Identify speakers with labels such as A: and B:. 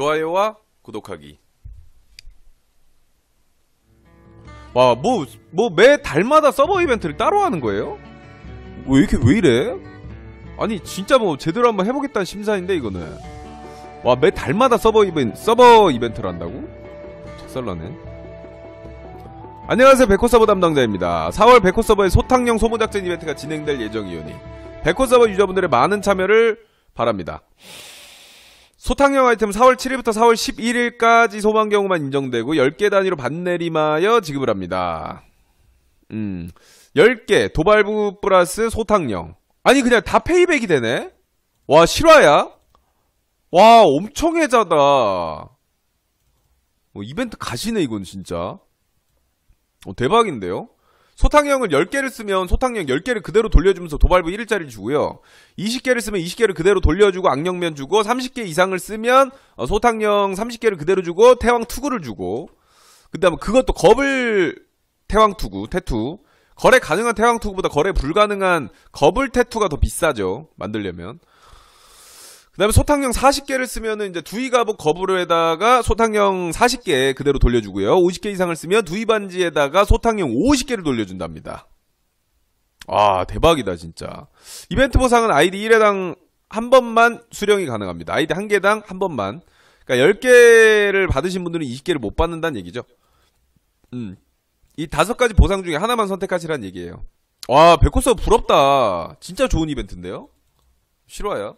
A: 좋아요와 구독하기. 와, 뭐, 뭐, 매 달마다 서버 이벤트를 따로 하는 거예요? 왜 이렇게, 왜 이래? 아니, 진짜 뭐, 제대로 한번 해보겠다는 심사인데, 이거는. 와, 매 달마다 서버 이벤트, 서버 이벤트를 한다고? 작살나네. 안녕하세요, 백호 서버 담당자입니다. 4월 백호 서버의 소탕령 소모작전 이벤트가 진행될 예정이오니, 백호 서버 유저분들의 많은 참여를 바랍니다. 소탕형 아이템 4월 7일부터 4월 11일까지 소방 경우만 인정되고 10개 단위로 반내림하여 지급을 합니다. 음. 10개 도발부 플러스 소탕형. 아니 그냥 다 페이백이 되네. 와, 실화야? 와, 엄청 해자다. 뭐 이벤트 가시네 이건 진짜. 어, 대박인데요? 소탕형을 10개를 쓰면 소탕형 10개를 그대로 돌려주면서 도발부 1일짜리 주고요. 20개를 쓰면 20개를 그대로 돌려주고 악령면 주고 30개 이상을 쓰면 어, 소탕형 30개를 그대로 주고 태왕 투구를 주고. 그 다음에 그것도 겁을 태왕 투구 태투. 거래 가능한 태왕 투구보다 거래 불가능한 겁을 태투가 더 비싸죠 만들려면 그다음에 소탕형 40개를 쓰면은 이제 두이가복 거부로에다가 소탕형 40개 그대로 돌려주고요. 50개 이상을 쓰면 두이 반지에다가 소탕형 50개를 돌려준답니다. 아 대박이다 진짜. 이벤트 보상은 아이디 1회당 한 번만 수령이 가능합니다. 아이디 한 개당 한 번만. 그러니까 10개를 받으신 분들은 20개를 못 받는다는 얘기죠. 음. 이 다섯 가지 보상 중에 하나만 선택하시라는 얘기예요. 와, 백호서 부럽다. 진짜 좋은 이벤트인데요? 실화야?